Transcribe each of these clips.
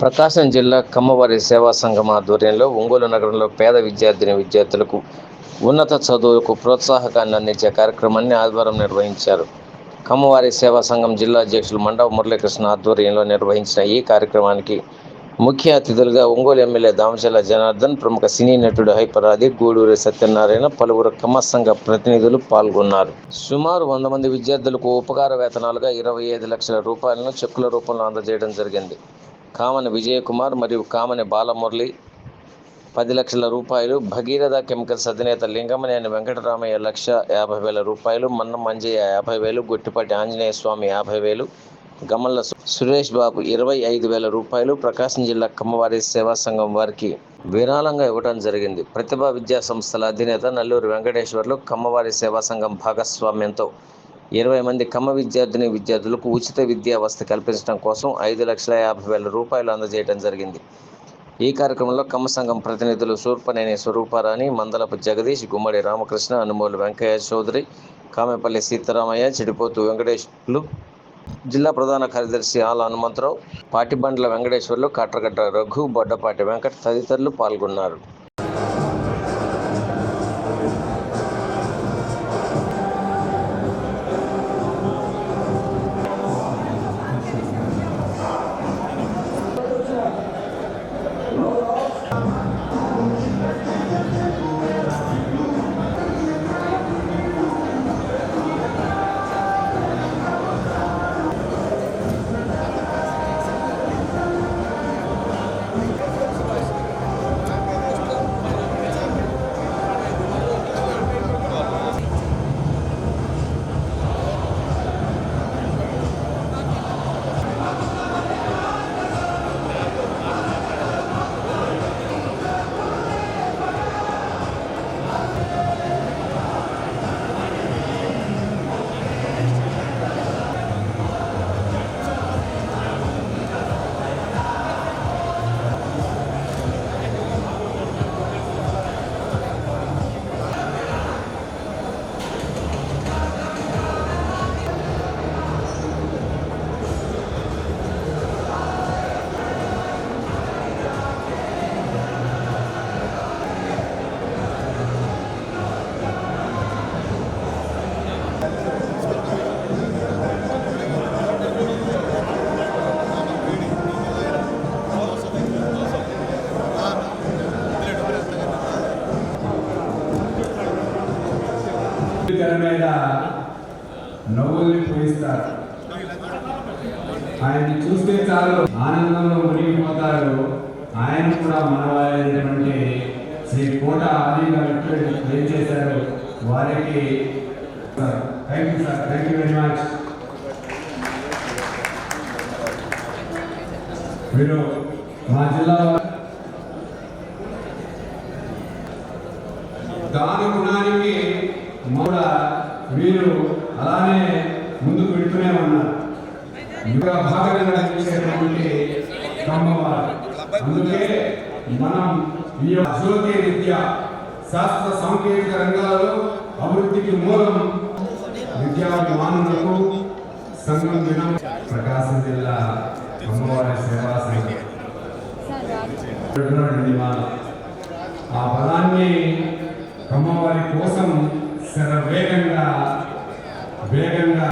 ప్రకాశం జిల్లా కమ్మవారి సేవా సంఘం ఆధ్వర్యంలో ఒంగోలు నగరంలో పేద విద్యార్థిని విద్యార్థులకు ఉన్నత చదువులకు ప్రోత్సాహకాన్ని అందించే కార్యక్రమాన్ని ఆదివారం నిర్వహించారు. కమ్మవారి సేవా సంఘం జిల్లా అధ్యక్షులు మండవ మురళీకృష్ణ ఆధ్వర్యంలో నిర్వహించిన ఈ కార్యక్రమానికి ముఖ్య అతిథులుగా ఒంగోలు ఎమ్మెల్యే దామచల జనార్దన్ ప్రముఖ సినీ నటుడు హైపరాది గూడూరి సత్యనారాయణ పలువురు కమ్మ సంఘ ప్రతినిధులు పాల్గొన్నారు. సుమారు వంద మంది విద్యార్థులకు ఉపకార వేతనాలుగా ఇరవై ఐదు లక్షల రూపాయలను చెక్కుల రూపంలో అందజేయడం జరిగింది. కామని విజయకుమార్ మరియు కామని బాలమురళి పది లక్షల రూపాయలు. భగీరథ కెమికల్స్ అధినేత లింగమనేని వెంకటరామయ్య లక్ష యాభై వేల రూపాయలు. మన్నం మంజయ్య యాభై వేలు. గుట్టిపాటి ఆంజనేయ స్వామి యాభై వేలు. గమల్ల సురేష్ బాబు ఇరవై ఐదు వేల రూపాయలు. ప్రకాశం జిల్లా కమ్మవారి సేవా సంఘం వారికి విరాళంగా ఇవ్వడం జరిగింది. ప్రతిభా విద్యా సంస్థల అధినేత నల్లూరు వెంకటేశ్వర్లు కమ్మవారి సేవా సంఘం భాగస్వామ్యంతో ఇరవై మంది కమ్మ విద్యార్థిని విద్యార్థులకు ఉచిత విద్యా వసతి కల్పించడం కోసం ఐదు లక్షల యాభై వేల రూపాయలు అందజేయడం జరిగింది. ఈ కార్యక్రమంలో కమ్మ సంఘం ప్రతినిధులు సూర్పనేని స్వరూపారాణి మందలపు జగదీష్ గుమ్మడి రామకృష్ణ అనుమోలు వెంకయ్య చౌదరి కామెపల్లి సీతారామయ్య చెడిపోతు వెంకటేశ్వర్లు జిల్లా ప్రధాన కార్యదర్శి ఆల హనుమంతరావు పాటిబండ్ల వెంకటేశ్వర్లు కట్రగడ్డ రఘు బొడ్డపాటి వెంకట తదితరులు పాల్గొన్నారు. నవ్వుల్ని పూయిస్తారు ఆయన్ని చూస్తే చాలు. ఆనందంలో మునిగిపోతారు. ఆయన కూడా మనవారైనటువంటి శ్రీ కోట ఆది గారు ఏం చేశారు? వారికి thank you sir. Thank you very much. మీరు మా జిల్లా దాన గుణానికి మూడ వీరు అలానే ముందుకు వెళ్తూనే ఉన్నారు. ఇంకా భాగంగా నడిపించేటువంటి కమ్మవారు అందుకే మనం ఈ యొక్క విద్య శాస్త్ర సాంకేతిక రంగాలలో అభివృద్ధికి మూలం విద్యాభిమానులకు సంఘం దినం ప్రకాశం జిల్లా అమ్మవారి సేవా సంఘం. ఆ బలాన్ని అమ్మవారి కోసం శర వేగంగా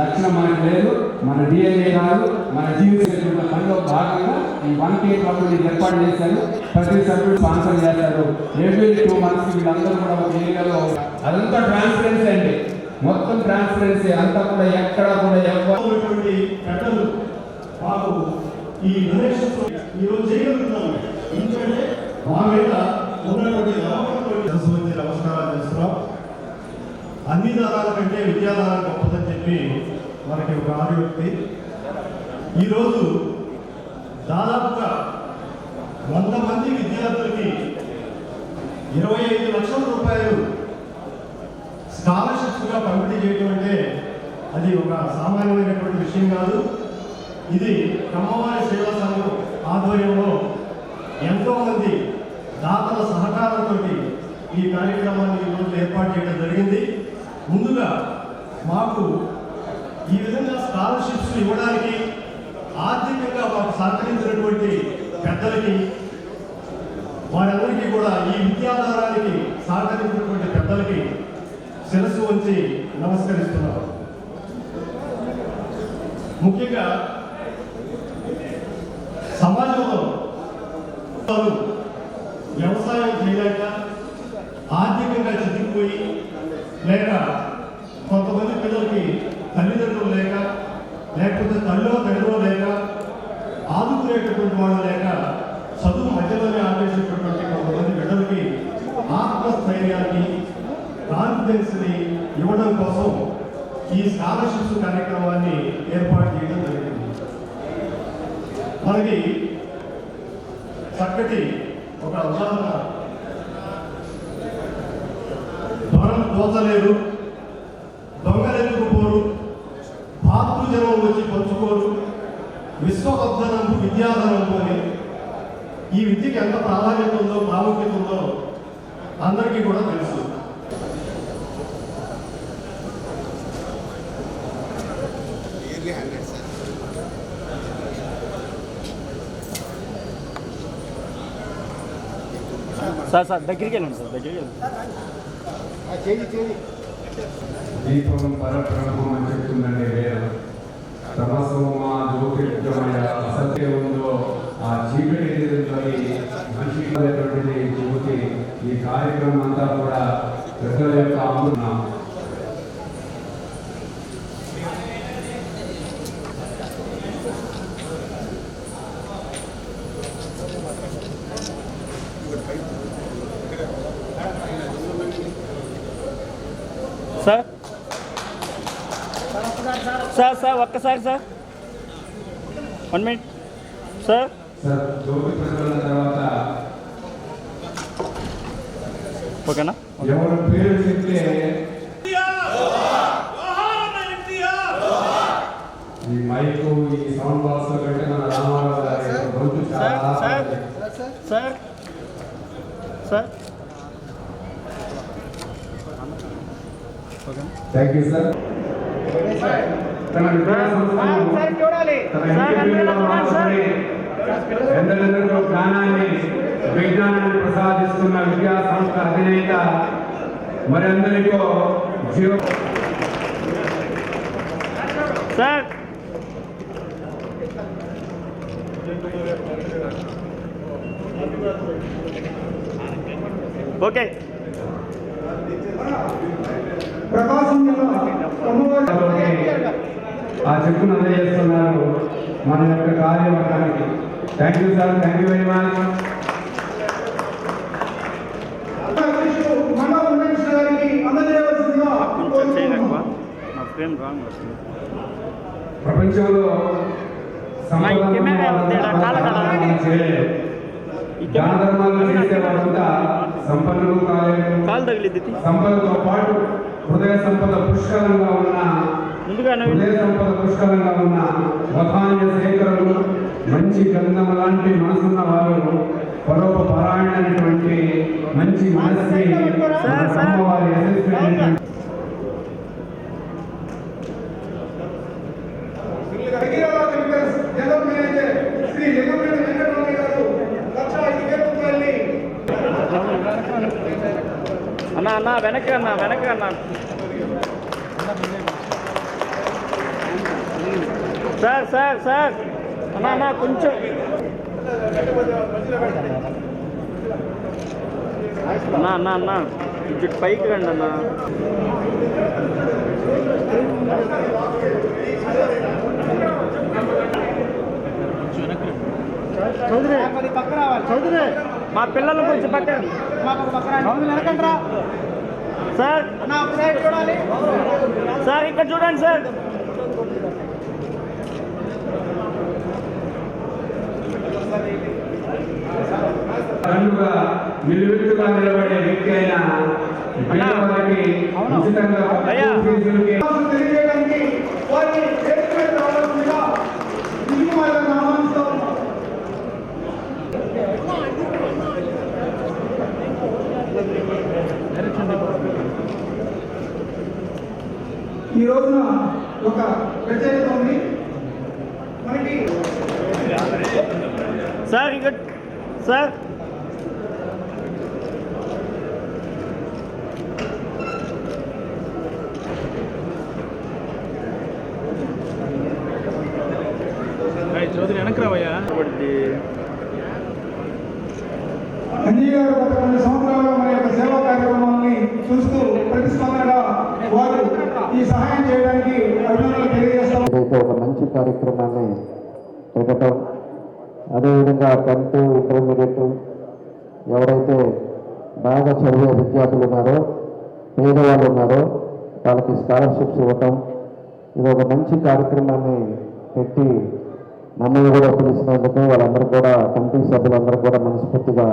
లక్షణం మనకు లేదు మన డిఎన్ఏ కాదు మన జీవితం పనిలో భాగంగా ఈ వన్ కే క్లబ్ ఏర్పాటు చేశారు. ప్రతి సభ్యుడు స్పాన్సర్ చేశారు. ఎవ్రీ టూ మంత్స్ వీళ్ళందరూ కూడా ఒక ఏరియాలో అదంతా ట్రాన్స్పరెన్సీ అండి. మొత్తం ట్రాన్స్పరెన్సీ అంతా కూడా ఎక్కడ కూడా ఎవ్వరు కట్టలు మాకు ఈ డొనేషన్స్ ఈరోజు చేయగలుగుతున్నాం. ఎందుకంటే మా మీద ఉన్నటువంటి నమ్మకంతో సంబంధించి నమస్కారాలు చేస్తున్నాం అన్ని దారాల కంటే విద్యాదారాలు గొప్పదని చెప్పి మనకి ఒక ఆదివ్యక్తి ఈరోజు దాదాపుగా వంద మంది విద్యార్థులకి ఇరవై ఐదు లక్షల రూపాయలు స్కాలర్షిప్స్గా పంపిణీ చేయడం అంటే అది ఒక సామాన్యమైనటువంటి విషయం కాదు. ఇది కమ్మవారి సేవా సంఘం ఆధ్వర్యంలో ఎంతోమంది దాతల సహకారంతో ఈ కార్యక్రమాన్ని ఈరోజు ఏర్పాటు చేయడం జరిగింది. ముందుగా మాకు ఈ విధంగా స్కాలర్షిప్స్ ఇవ్వడానికి ఆర్థికంగా మాకు సహకరించినటువంటి పెద్దలకి వారందరికీ కూడా ఈ విద్యాధారానికి సహకరించినటువంటి పెద్దలకి శిరస్సు వంచి నమస్కరిస్తున్నారు ముఖ్యంగా సమాజంలో వ్యవసాయం చేయలేక ఆర్థికంగా చితికిపోయి లేక కోసం ఈ స్కాలర్షిప్స్ కార్యక్రమాన్ని ఏర్పాటు చేయడం జరిగింది. మనకి చక్కటి ఒక ఉదాహరణ. దొరం దోచలేరు దొంగలెందుకు పోరు భాతృజనం వచ్చి పంచుకోరు విశ్వవర్ధనము విద్యాధనము అని ఈ విద్యకి ఎంత ప్రాధాన్యత ఉందో ప్రాముఖ్యత ఉందో అందరికీ కూడా తెలుసు. సార్ సార్ దగ్గరికి వెళ్ళండి సార్ దగ్గరికి వెళ్ళండి. దీపం పరబ్రహ్మం అని చెప్తుందండి వేదం. తమసోమ జ్యోతిర్గమయ అసత్యం ఉందో ఆ చీకటి ఎదురుతోని మనిషికి ఉన్నటువంటిది జ్యోతి ఈ కార్యక్రమం అంతా కూడా పెద్దల యొక్క అమృతం సార్ సార్ సార్ ఒక్కసారి sir one minute sir sir జ్యోతి ప్రజ్వలన తర్వాత ఓకేనా ఎవరు పేరు చెప్తే ఈ మైకు ఈ సౌండ్ బాక్స్లో కంటే మన రామారావు గారి యొక్క గొంతు సార్ చాలా సార్ సార్ సార్ ఓకేనా థ్యాంక్ యూ సార్ తన విద్యా సంస్థను తన ఇంటి సార్ ఎందరెందరికో జ్ఞానాన్ని విజ్ఞానాన్ని ప్రసాదిస్తున్న విద్యా సంస్థ అధినేత మరందరికో జీవ సార్! ఓకే. ఆ చెక్కును అందజేస్తున్నారు. మన యొక్క కార్యవర్గానికి thank you sir thank you very much ప్రపంచంలో దాన ధర్మాలు సంపన్నులు కాలేరు కాలు. తగిలిద్ది. సంపదతో పాటు హృదయ సంపద పుష్కలంగా ఉన్న ముందుగా పుష్కలంగా ఉన్న వధాన్య సేకరులు మంచి గంధం లాంటి మనసున్న వారు పరోప పారాయణమైనటువంటి మంచి మనస్సి మన అమ్మవారి యశస్వి అన్న అన్న వెనక్కి అన్న వెనక్కి అన్న. Sir sir sir. అన్న అన్న కొంచెం. అన్న అన్న అన్న ఇటు పైకి రండి అన్న. చౌదరి మా పిల్లలు కొంచెం పక్క రాండి వెనకండ్రా సార్. సార్ ఇక్కడ చూడండి సార్. దండుగా నిలువెత్తుగా నిలబడే వ్యక్తి అయిన పేదవారికి ఉచితంగా అయ్యా. తక్కువ ఫీజులకి తెలియజేయడానికి వారిని చేతి మీద రావాల్సిందిగా దిగుమాలను ఆహ్వానిస్తూ ఉన్నాం ఈ రోజున ఒక ప్రత్యేకత ఉంది మనకి సార్ ఇక్కడ సార్ చౌదరి వెనక్కి రావయ్యా అంజీ గారు గత కొన్ని సంవత్సరాలుగా మన యొక్క సేవా కార్యక్రమాన్ని చూస్తూ ప్రతిస్పందనగా వారు ఈ సహాయం చేయడానికి అభినందనలు తెలియజేస్తాం ఏదైతే ఒక మంచి కార్యక్రమాన్ని పెట్టడం అదేవిధంగా టెన్త్ ఇంటర్మీడియట్ ఎవరైతే బాగా చదివే విద్యార్థులు ఉన్నారో పేదవాళ్ళు ఉన్నారో వాళ్ళకి స్కాలర్షిప్స్ ఇవ్వటం ఇది ఒక మంచి కార్యక్రమాన్ని పెట్టి మమ్మల్ని కూడా పిలిచినందుకు వాళ్ళందరూ కూడా కమిటీ సభ్యులందరూ కూడా మనస్ఫూర్తిగా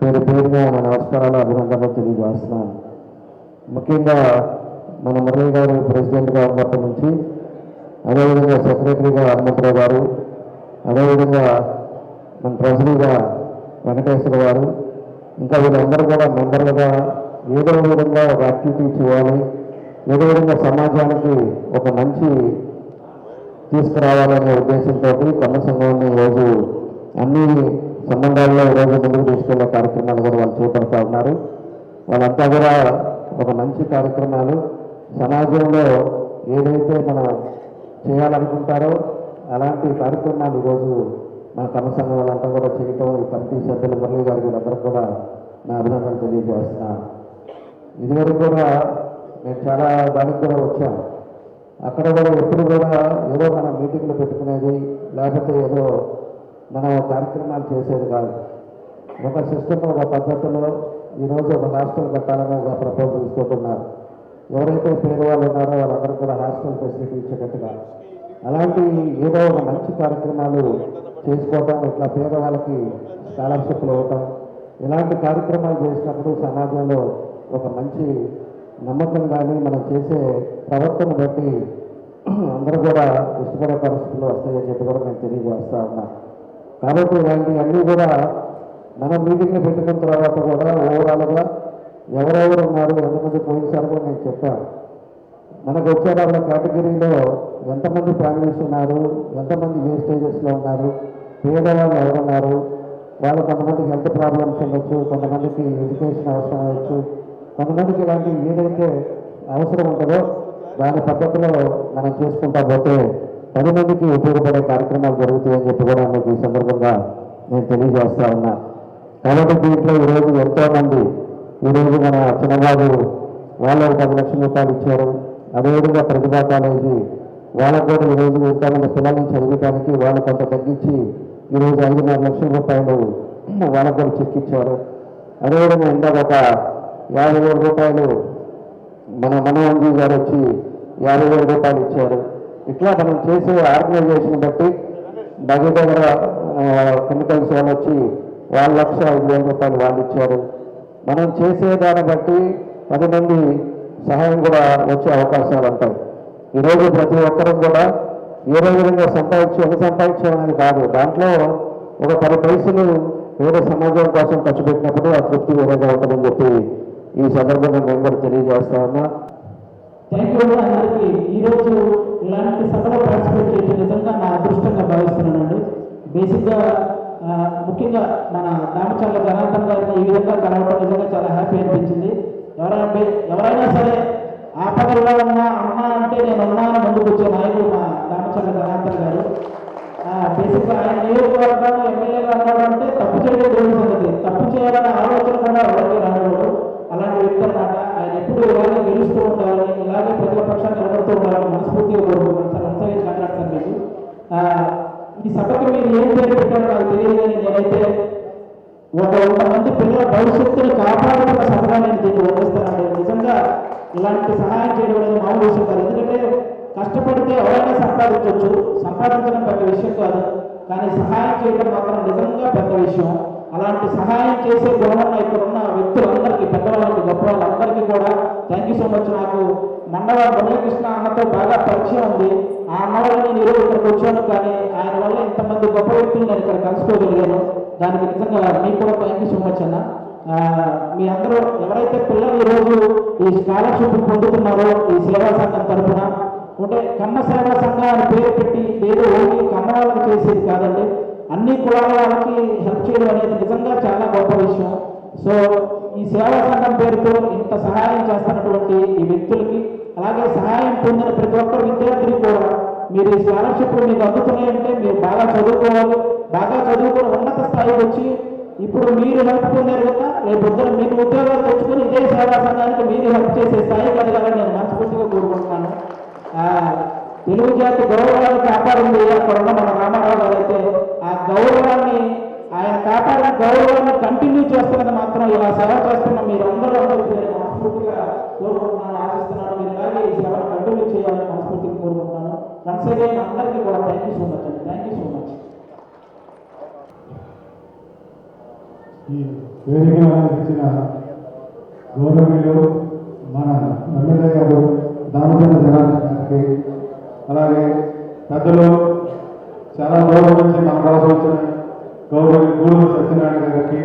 పేరు పేరుగా నా నమస్కారాలు అభినందనలు తెలియజేస్తున్నాను. ముఖ్యంగా మన మురళి గారు ప్రెసిడెంట్గా ఉన్నప్పటి నుంచి అదేవిధంగా సెక్రటరీగా హనుమంతరావు గారు అదేవిధంగా మన ట్రెజరీగా వెంకటేశ్వర గారు ఇంకా వీళ్ళందరూ కూడా మెంబర్లుగా ఏదో విధంగా ఒక యాక్టివిటీ చేయాలి ఏదో విధంగా సమాజానికి ఒక మంచి తీసుకురావాలనే ఉద్దేశంతో కన్న సంఘాన్ని ఈరోజు అన్ని సంబంధాల్లో ఈరోజు ముందుకు తీసుకెళ్ళే కార్యక్రమాలు కూడా వాళ్ళు చేపడతా ఉన్నారు. వాళ్ళంతా కూడా ఒక మంచి కార్యక్రమాలు సమాజంలో ఏదైతే మన చేయాలనుకుంటారో అలాంటి కార్యక్రమాలు ఈరోజు మా కన్న సంఘం వాళ్ళంతా కూడా చేయటం ఈ కమిటీ సభ్యులు మురళి గారు వీళ్ళందరూ కూడా నా అభినందనలు తెలియజేస్తున్నాను ఇదివరకు కూడా నేను చాలా దానికి కూడా వచ్చాను అక్కడ కూడా ఎప్పుడు కూడా ఏదో మనం మీటింగ్లు పెట్టుకునేది లేకపోతే ఏదో మనం కార్యక్రమాలు చేసేది కాదు. ఒక సిస్టమ్ ఒక పద్ధతిలో ఈరోజు ఒక హాస్టల్ కట్టాలని ఒక ప్రపోజల్ ఇస్తున్నారు ఎవరైతే పేదవాళ్ళు ఉన్నారో వాళ్ళందరూ కూడా హాస్టల్ ఫెసిలిటీ ఇచ్చేటట్టుగా. అలాంటి ఏదో ఒక మంచి కార్యక్రమాలు చేసుకోవటం ఇట్లా పేదవాళ్ళకి స్కాలర్షిప్లు ఇవ్వటం ఇలాంటి కార్యక్రమాలు చేసినప్పుడు సమాజంలో ఒక మంచి నమ్మకం కానీ మనం చేసే ప్రవర్తన బట్టి అందరూ కూడా ఇష్టపడే పరిస్థితులు వస్తాయని చెప్పి కూడా నేను తెలియజేస్తా ఉన్నా. కాబట్టి ఇలాంటివన్నీ కూడా మనం మీటింగ్లు పెట్టుకున్న తర్వాత కూడా ఓవరాల్గా ఎవరెవరు ఉన్నారు? ఎంతమంది పోయినసారి కూడా నేను చెప్పాను. మనకు వచ్చే వాళ్ళ కేటగిరీలో ఎంతమంది ఫ్యామిలీస్ ఉన్నారు? ఎంతమంది ఏ స్టేజెస్లో ఉన్నారు? పేదవాళ్ళు ఎవరున్నారు? వాళ్ళు కొంతమందికి హెల్త్ ప్రాబ్లమ్స్ ఉండొచ్చు కొంతమందికి ఎడ్యుకేషన్ అవసరం అవ్వచ్చు కొంతమందికి ఇలాంటి ఏదైతే అవసరం ఉంటుందో దాని పద్ధతిలో మనం చేసుకుంటా పోతే పది మందికి ఉపయోగపడే కార్యక్రమాలు జరుగుతాయని చెప్పి కూడా మీకు ఈ సందర్భంగా నేను తెలియజేస్తా ఉన్నా. కాబట్టి దీంట్లో ఈరోజు ఎంతోమంది ఈరోజు మన చిన్నబాబు వాళ్ళకు ఒక పది లక్షల రూపాయలు ఇచ్చారు. అదేవిధంగా ప్రతిభా కాలేజీ వాళ్ళకు కూడా ఈరోజు ఎంతోమంది పిల్లల్ని చదివడానికి వాళ్ళు కొంత తగ్గించి ఈరోజు ఐదున్నర లక్షల రూపాయలు వాళ్ళకు కూడా చెక్ ఇచ్చారు. అదేవిధంగా ఇందాక ఒక యాభై వేల రూపాయలు మన మనోహన్జీ గారు వచ్చి యాభై వేల రూపాయలు ఇచ్చారు. ఇట్లా మనం చేసే ఆర్గనైజేషన్ బట్టి దగ్గర దగ్గర కెమికల్స్ వాళ్ళు వచ్చి వాళ్ళ లక్ష ఐదు వేల రూపాయలు వాళ్ళు ఇచ్చారు. మనం చేసే దాన్ని బట్టి పది మంది సహాయం కూడా వచ్చే అవకాశాలు ఉంటాయి. ఈరోజు ప్రతి ఒక్కరూ కూడా ఏదో విధంగా సంపాదించి ఎంత సంపాదించామనేది కాదు. దాంట్లో ఒక పది పైసలు వేరే సమాజం కోసం ఖర్చు పెట్టినప్పుడు ఆ తృప్తి వేరేగా ఉంటుందని చెప్పి ఈ సందర్భంగా మేము కూడా తెలియజేస్తా ఉన్నా. థ్యాంక్ యూ అందరికీ ఈరోజు ఇలాంటి సభలో పార్టిసిపేట్ చేయడం నిజంగా నా అదృష్టంగా భావిస్తున్నానండి. బేసిక్గా ముఖ్యంగా మన దామచర్ల జనార్దన్ గారిని ఈ విధంగా కలవటం నిజంగా చాలా హ్యాపీ అనిపించింది. ఎవరైనా ఎవరైనా సరే ఆపదల్లో ఉన్నా అన్నా అంటే నేను ఉన్నాను ముందుకు వచ్చే నాయకుడు మా దామచర్ల జనార్దన్ గారు. బేసిక్గా ఆయన నియోజకవర్గం ఎమ్మెల్యేగా అన్నాడు అంటే తప్పు చేయడం దేవుడి సంగతి. తప్పు చేయాలనే ఆలోచన కూడా ఎవరికి రానివాడు అలాంటి వ్యక్తి అన్నమాట. ఆయన ఎప్పుడు ఇలాగే గెలుస్తూ ఉండాలని ఇలాగే ప్రజల పక్షాన్ని నిలబడుతూ ఉండాలని మనస్ఫూర్తిగా కోరుకుంటున్నాను. సార్ వన్స్ మాట్లాడతాను మీకు. ఈ సభకు మీరు ఏం పేరు పెట్టారో నాకు తెలియదు కానీ నేనైతే ఒక వంద మంది పిల్లల భవిష్యత్తును కాపాడుతున్న సభగా నేను దీన్ని వర్ణిస్తానండి నిజంగా ఇలాంటి సహాయం చేయడం అనేది మామూలు విషయం కాదు. ఎందుకంటే కష్టపడితే ఎవరైనా సంపాదించవచ్చు సంపాదించడం పెద్ద విషయం కాదు. కానీ సహాయం చేయడం మాత్రం నిజంగా పెద్ద విషయం. అలాంటి సహాయం చేసే గుణమున్న ఇక్కడ ఉన్న వ్యక్తులందరికీ పెద్దవాళ్ళకి గొప్ప వాళ్ళందరికీ కూడా థ్యాంక్ యూ సో మచ్ నాకు మండవ మురళీకృష్ణ అన్నతో బాగా పరిచయం ఉంది. ఆ అన్నవాళ్ళు నేను ఈరోజు ఇక్కడికి వచ్చాను కానీ ఆయన వల్ల ఇంతమంది గొప్ప వ్యక్తులు నేను ఇక్కడ కలుసుకోగలిగాను. దానికి నిజంగా మీకు కూడా థ్యాంక్ యూ సో మచ్ అన్న. మీ అందరూ ఎవరైతే పిల్లలు ఈరోజు ఈ స్కాలర్షిప్ పొందుతున్నారో ఈ సేవా సంఘం తరఫున అంటే కన్న సేవా సంఘం అని పేరు పెట్టి ఏదో ఓన్లీ కన్న వాళ్ళకి చేసేది కాదండి. అన్ని కులాల వాళ్ళకి హెల్ప్ చేయడం అనేది నిజంగా చాలా గొప్ప విషయం. సో ఈ సేవా సంఘం పేరుతో ఇంత సహాయం చేస్తున్నటువంటి ఈ వ్యక్తులకి అలాగే సహాయం పొందిన ప్రతి ఒక్కరు విద్యార్థులు కూడా మీరు ఈ స్కాలర్షిప్లు మీకు అందుతున్నాయంటే మీరు బాగా చదువుకోవాలి బాగా చదువుకొని ఉన్నత స్థాయికి వచ్చి ఇప్పుడు మీరు హెల్ప్ పొందారు కదా రేపు పొద్దున మీరు ఉద్యోగాలు తెచ్చుకుని ఇదే సేవా సంఘానికి మీరు హెల్ప్ చేసే స్థాయికి ఎదగాలని నేను మనస్ఫూర్తిగా కోరుకుంటున్నాను. తెలుగు జాతి గౌరవాన్ని కాపాడింది అక్కడ ఉన్న మన రామారావు గారు అయితే గౌరవాన్ని ఆయన కాపాడిన గౌరవాన్ని కంటిన్యూ చేస్తున్నది మాత్రం ఇలా సేవ చేస్తున్న మీరు అందరూ మనస్ఫూర్తిగా కోరుకుంటున్నాను ఆశిస్తున్నాను. మీరు ఇలాగే ఈ సేవను కంటిన్యూ చేయాలని మనస్ఫూర్తిగా కోరుకుంటున్నాను. వన్స్ అగైన్ అందరికీ కూడా థ్యాంక్ యూ సో మచ్ అండి. థ్యాంక్ యూ సో మచ్ ఈ వేదికను ఇచ్చిన గౌరవీయులు మన ఎమ్మెల్యే గారు దామచంద్ర జనార్దన్ అలాగే పెద్దలు చాలా దూరం నుంచి మన కోసం వచ్చిన గౌరవ గూడూరు సత్యనారాయణ గారికి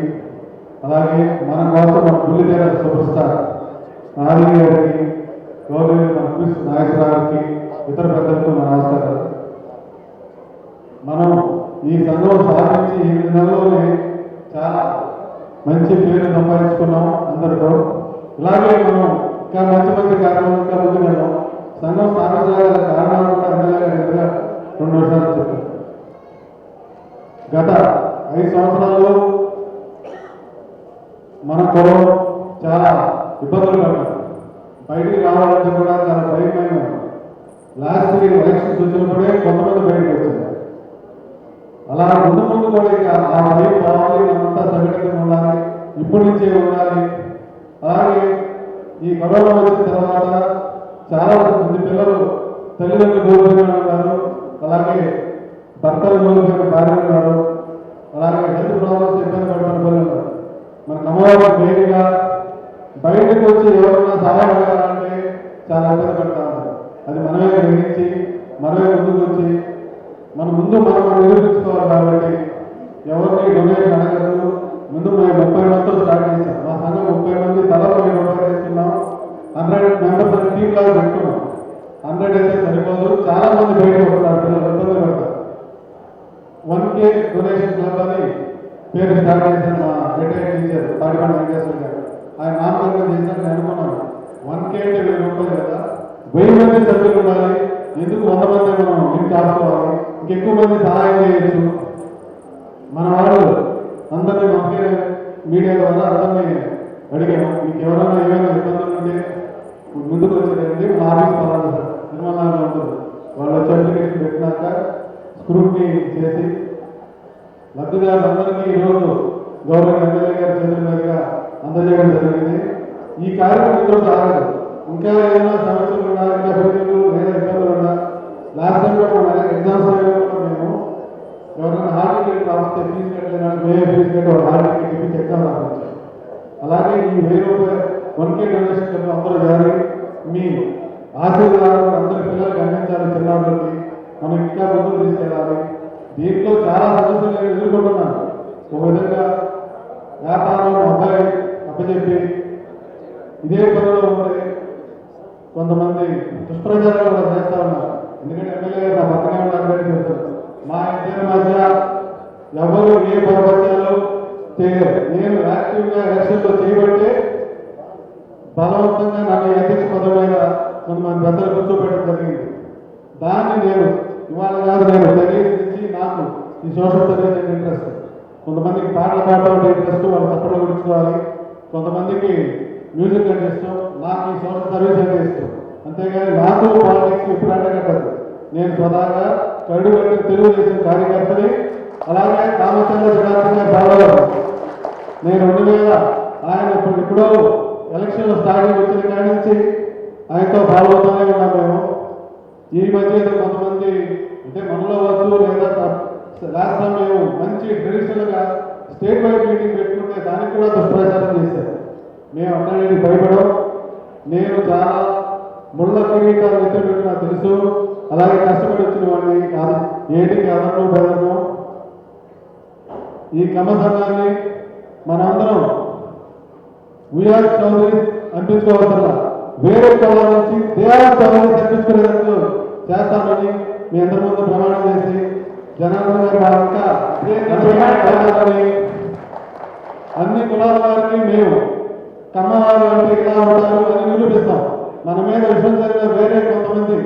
అలాగే మన కోసం మన బుల్లితేర సూపర్ స్టార్ ఆదిని గారికి గౌరవ మన క్రిస్ నాగేశ్వరరావుకి ఇతర పెద్దలకు మన నమస్కారాలు. మనం ఈ సంఘం సాధించి ఎనిమిది నెలల్లోనే చాలా మంచి పేరు సంపాదించుకున్నాం అందరితో. ఇలాగే మనం ఇంకా మంచి మంచి కార్యక్రమాలు ఇంకా ముందుకు సంఘం స్థాపించగల కారణాలు కూడా ఎమ్మెల్యే గారి రెండు విషయాలు చెప్పారు. గత ఐదు సంవత్సరాల్లో మనకు చాలా ఇబ్బందులు పడ్డాం బయటికి రావాలంటే కూడా చాలా భయమైన లాస్ట్ ఎలక్షన్స్ వచ్చినప్పుడే కొంతమంది బయటకు వచ్చారు. అలా ముందు ముందు కూడా ఇక ఆ భయం రావాలి మనంతా సంఘటితంగా ఉండాలి ఇప్పటి నుంచే ఉండాలి. అలాగే ఈ కరోనా వచ్చిన తర్వాత చాలా మంది పిల్లలు తల్లిదండ్రులు దూరంగా ఉన్నారు. అలాగే భర్తలు దూరంగా భార్య ఉన్నారు అలాగే హెల్త్ ప్రాబ్లమ్స్ ఇబ్బంది పడుతున్న పిల్లలు ఉన్నారు మన అమ్మవారు వేడిగా బయటకు వచ్చి ఎవరైనా సహాయం అడగాలంటే చాలా ఇబ్బంది పడతా ఉన్నారు. అది మనమే గ్రహించి మనమే ముందుకు వచ్చి మన ముందు మనం నిరూపించుకోవాలి కాబట్టి ఎవరిని డొనేషన్ అడగదు. ముందు మేము ముప్పై మందితో స్టార్ట్ చేశాం. మా సంఘం ముప్పై మంది తల మేము రూపాయలు వేస్తున్నాం హండ్రెడ్ మెంబర్స్ అని టీమ్ లాగా పెట్టుకున్నాం. హండ్రెడ్ అయితే సరిపోదు. చాలా మంది బయటకు వస్తారు పిల్లలు ఇబ్బంది పడతారు. వన్ కే డొనేషన్ క్లబ్ అని పేరు స్టార్ట్ చేశారు మా రిటైర్ టీచర్ తాడిపండ వెంకటేశ్వర గారు. ఆయన నామకరణం చేశారు నేను అనుకున్నాను. వన్ కే అంటే వెయ్యి రూపాయలు కదా? వెయ్యి మంది సభ్యులు ఉండాలి. ఎందుకు వంద మంది మనం ఇంటి ఆడుకోవాలి ఇంకెక్కువ మంది సహాయం చేయొచ్చు? మన వాళ్ళు అందరినీ మనకే మీడియా ద్వారా అందరినీ అడిగాము మీకు ఎవరైనా ఏమైనా ఇబ్బందులు ఉంటే ముందుకు వచ్చేదండి మా ఆఫీస్ పలానా సార్ నిర్మలంగా ఉంటుంది. వాళ్ళు వచ్చి అప్లికేషన్ పెట్టినాక స్క్రూట్ని చేసి లబ్ధిదారులందరికీ ఈరోజు గౌరవ ఎమ్మెల్యే గారి చేతుల మీదుగా అందజేయడం జరిగింది. ఈ కార్యక్రమం సాగదు ఇంకా ఏమైనా సమస్యలు ఉన్నా ఇంకా ఫీజులు లేదా ఇబ్బందులు ఉన్నా లాస్ట్ టైం కూడా మనం ఎగ్జామ్స్ కూడా మేము ఎవరైనా హాల్ టికెట్ రాస్తే ఫీజు కట్టలేదని వేరే ఫీజు కట్టి ఒక హాల్ టికెట్ ఇప్పించి ఎగ్జామ్ రాపించారు అలాగే ఈ వెయ్యి రూపాయలు వన్ కే డొనేషన్ అందరూ జారి మీ ఆశీర్వాదం అందరి పిల్లలకి అందించాలి చిన్నారులకి మనం ఇంకా ముందుకు తీసుకెళ్ళాలి దీంట్లో చాలా సమస్యలు నేను ఎదుర్కొంటున్నాను ఒక విధంగా వ్యాపారం మా అబ్బాయి అప్పచెప్పి ఇదే పనిలో ఉంటే కొంతమంది దుష్ప్రచారాలు కూడా చేస్తా ఉన్నారు ఎందుకంటే ఎమ్మెల్యే గారు నా పక్కనే ఉన్నారు కాబట్టి చెప్తారు మా ఇద్దరి మధ్య ఎవరు ఏ పొరపచ్చాలు చేయలేరు నేను యాక్టివ్గా ఎలక్షన్లో చేయబట్టే బలవంతంగా నన్ను అధ్యక్ష పదమైన మన పెద్దలు కూర్చోబెట్టడం జరిగింది. దాన్ని నేను ఇవాళ కాదు నేను తెలియదు నుంచి నాకు ఈ సోషల్ సర్వీస్ ఇంట్రెస్ట్ కొంతమందికి పాటలు పాడటం ఇంట్రెస్ట్ వాళ్ళు తప్పట్లు గుర్చుకోవాలి కొంతమందికి మ్యూజిక్ అంటే ఇష్టం నాకు ఈ సోషల్ సర్వీస్ అంటే ఇష్టం. అంతేగాని నాకు పాలిటిక్స్ ఎప్పుడు అంటగట్టదు నేను స్వతహాగా కడుగు తెలుగుదేశం కార్యకర్తని అలాగే రామచంద్ర జనార్దన్ గారు నేను రెండు వేల ఆయన ఇప్పుడు ఎప్పుడో ఎలక్షన్లో స్థాయి వచ్చిన కాడి నుంచి ఆయనతో ఫాలో ఉన్నాం మేము ఈ మధ్య కొంతమంది అంటే మనలో వచ్చు లేదా రాష్ట్రం మేము మంచి ట్రెడిషనల్గా స్టేట్ వైడ్ మీటింగ్ పెట్టుకుంటే దానికి కూడా దుష్ప్రచారం చేశారు. మేము అన్నడానికి భయపడం నేను చాలా ముళ్ళ కిరీటాలు ఎత్తుపెట్టి నాకు తెలుసు. అలాగే కష్టపడి వచ్చిన వాడిని కాదు ఏటికి అదను భయము. ఈ క్రమ సంఘాన్ని మనందరం విఆర్ చౌదరి అనిపించుకోవాల్సిన వేరే కులం నుంచి దేవా చౌదరి తప్పించుకునేటట్టు చేస్తామని మీ అందరి ముందు ప్రమాణం చేసి జనాభా అన్ని కులాల వారికి మేము కమ్మవారు అంటే ఇలా ఉంటారు అని నిరూపిస్తాం. మన మీద విషయం జరిగిన వేరే కొంతమంది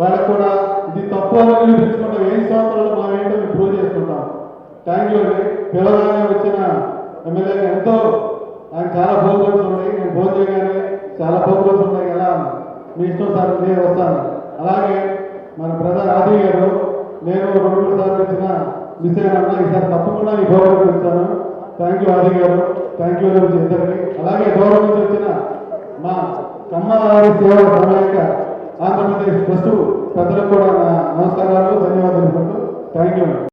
వాళ్ళకు కూడా ఇది తప్పు అని నిరూపించుకుంటాం ఏ సంవత్సరాలు మనం ఏంటో ప్రూవ్ చేసుకుంటాం. థ్యాంక్ యూ అండి. పిల్లలుగా వచ్చిన ఎమ్మెల్యేగా ఎంతో ఆయన చాలా ప్రోగ్రామ్స్ ఉన్నాయి. నేను ఫోన్ చేయగానే చాలా ప్రోగ్రామ్స్ ఉన్నాయి. ఎలా? మీ ఇష్టం సార్ నేను వస్తాను. అలాగే మన బ్రదర్ ఆది గారు నేను రెండు మూడు సార్లు వచ్చిన మిస్ అయినా ఈసారి తప్పకుండా ఈ ప్రోగ్రామ్ ఇస్తాను. థ్యాంక్ యూ ఆది గారు. థ్యాంక్ యూ ఇద్దరికి అలాగే గౌరవం నుంచి వచ్చిన మా కమ్మవారి సేవ సహాయక ఆంధ్రప్రదేశ్ ట్రస్ట్ పెద్దలకు కూడా నా నమస్కారాలు ధన్యవాదాలు థ్యాంక్ యూ